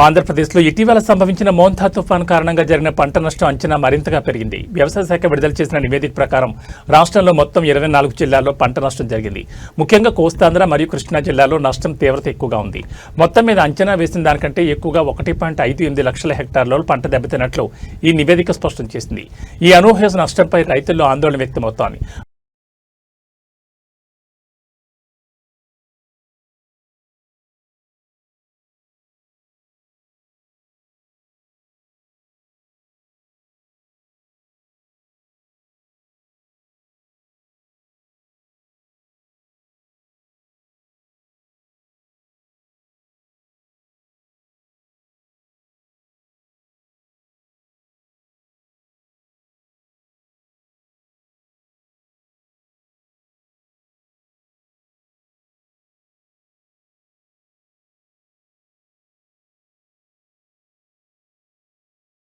ఆంధ్రప్రదేశ్లో ఇటీవల సంభవించిన మోంథా తుఫాన్ కారణంగా జరిగిన పంట నష్టం అంచనా మరింతగా పెరిగింది. వ్యవసాయ శాఖ విడుదల చేసిన నివేదిక ప్రకారం రాష్ట్రంలో మొత్తం ఇరవై నాలుగు జిల్లాల్లో పంట నష్టం జరిగింది. ముఖ్యంగా కోస్తాంధ్ర మరియు కృష్ణా జిల్లాలో నష్టం తీవ్రత ఎక్కువగా ఉంది. మొత్తం మీద అంచనా వేసిన దానికంటే ఎక్కువగా ఒకటి పాయింట్ ఐదు ఎనిమిది లక్షల హెక్టార్లలో పంట దెబ్బతిన్నట్లు ఈ నివేదిక స్పష్టం చేసింది. ఈ అనూహ్య నష్టంపై రైతుల్లో ఆందోళన వ్యక్తమవుతోంది.